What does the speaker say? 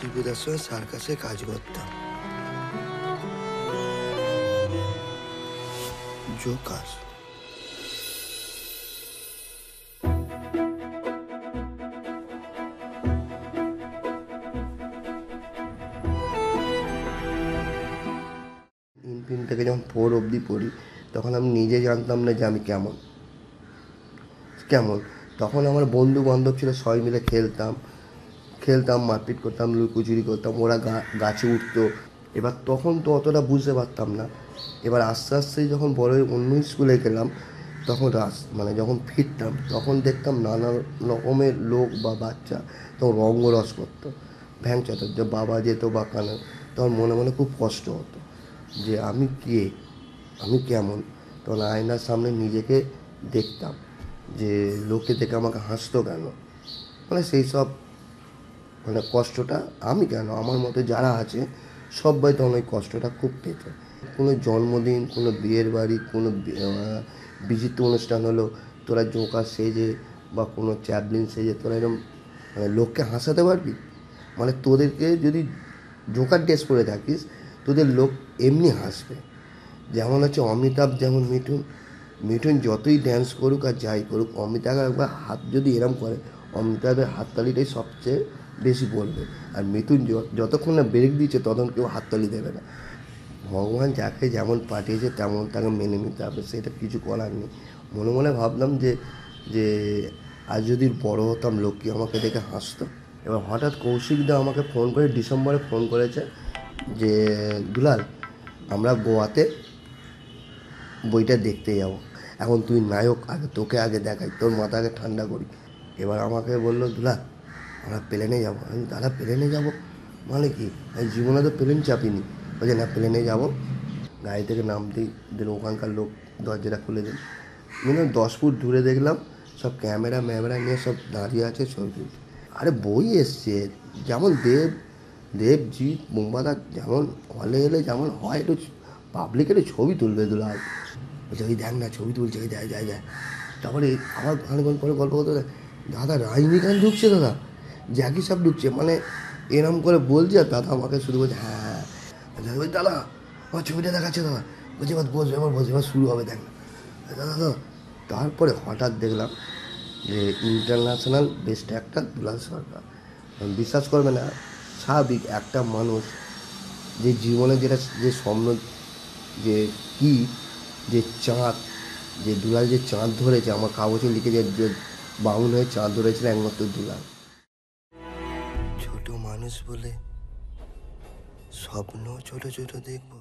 শিবুদার সঙ্গে সার্কাসে কাজ করতাম। জোকার। থেকে যখন ফোর অবধি পড়ি, তখন আমি নিজে জানতাম না যে আমি কেমন। কেমন? তখন আমার বন্ধু বান্ধব ছিল, সবাই মিলে খেলতাম। খেলতাম, মারপিট করতাম লুকোচুরি করতাম, ওরা গাছে উঠতো। এবার তখন তো অতটা বুঝতে পারতাম না। এবার আস্তে আস্তে যখন বড় অন্য স্কুলে গেলাম, তখন রাস মানে যখন ফিরতাম, তখন দেখতাম নানা রকমের লোক বা বাচ্চা তখন রঙ্গরস করতো। ভ্যাং চাতার যে বাবা যেত বা কানা, তখন মনে মনে খুব কষ্ট হতো। যে আমি কে? আমি কেমন? তখন আয়নার সামনে নিজেকে দেখতাম যে লোকে দেখে আমাকে হাসতো কেন? মানে সেই সব মানে কষ্টটা আমি কেন, আমার মতো যারা আছে, সবাই তখন ওই কষ্টটা খুব পেত। কোনো জন্মদিন, কোনো বিয়ের বাড়ি, কোনো বিচিত্র অনুষ্ঠান হলো, তোরা জোকা সেজে বা কোনো চ্যাবলিন সেজে তোরা এরকম লোককে হাসাতে পারবি? মানে তোদেরকে যদি জোকার ড্রেস পরে থাকিস, তোদের লোক এমনি হাসবে। যেমন হচ্ছে অমিতাভ, যেমন মিঠুন। মিঠুন যতই ড্যান্স করুক আর যাই করুক, অমিতাভ একবার হাত যদি এরম করে, অমিতাভের হাততালিটাই সবচেয়ে বেশি বলবে। আর মিথুন যতক্ষণ না ব্রেক দিচ্ছে ততক্ষণ কেউ হাততালি দেবে না। ভগবান যাকে যেমন পাঠিয়েছে, তেমন তাকে মেনে নিতে হবে, সেটা কিছু করার নেই। মনে মনে ভাবলাম যে যে আজ যদি বড় হতাম লক্ষ্মী আমাকে দেখে হাসতো। এবার হঠাৎ কৌশিকদা আমাকে ফোন করে, ডিসেম্বরে ফোন করেছে যে, দুলাল, আমরা গোয়াতে বইটা দেখতে যাব। এখন তুই নায়ক, আগে তোকে আগে দেখাই, তোর মাথাকে ঠান্ডা করি। এবার আমাকে বলল দুলা আমরা প্লেনে যাব। আমি দাদা প্লেনে যাব মানে কি? আমি জীবনে তো প্লেন চাপিনি। বলছে না প্লেনে যাব। গাড়ি থেকে নামতেই দিল ওখানকার লোক দরজাটা খুলে দিল মিনিমাম দশ ফুট দূরে দেখলাম সব ক্যামেরা ম্যামেরা নিয়ে সব দাঁড়িয়ে আছে ছবি আরে বই এসছে। যেমন দেব দেবজি মুম্বাদা যেমন হলে এলে যেমন হয়, একটু পাবলিকের ছবি তুলবে দুলাল বলছে ওই দেখ না, ছবি তুলছে, এই দেখ যায় যায় তারপরে আবার খানিক্ষণ পরে গল্প করতে দাদা রাজনীকান্ত ঢুকছে দাদা? জ্যাকি সাহেব ঢুকছে মানে এরম করে বলছে আর দাদা আমাকে শুধু বলছে হ্যাঁ হ্যাঁ দাদা বলছে, দাদা আমার ছবিটা দেখাচ্ছে দাদা। বলছে এবার বসবে এবার বসবে এবার শুরু হবে দেখ। দাদা দাদা তারপরে হঠাৎ দেখলাম যে international best actor Dulal Sarkar. বিশ্বাস করবে না স্বাভাবিক একটা মানুষ যে জীবনে যেটা যে স্বপ্ন যে কি যে চাঁদ যে দুলাল যে চাঁদ ধরেছে আমার কাগজে লিখে যে বাউন হয়ে চাঁদ ধরেছিল একমাত্র দুলাল। মানুষ বলে স্বপ্ন ছোট ছোট দেখব।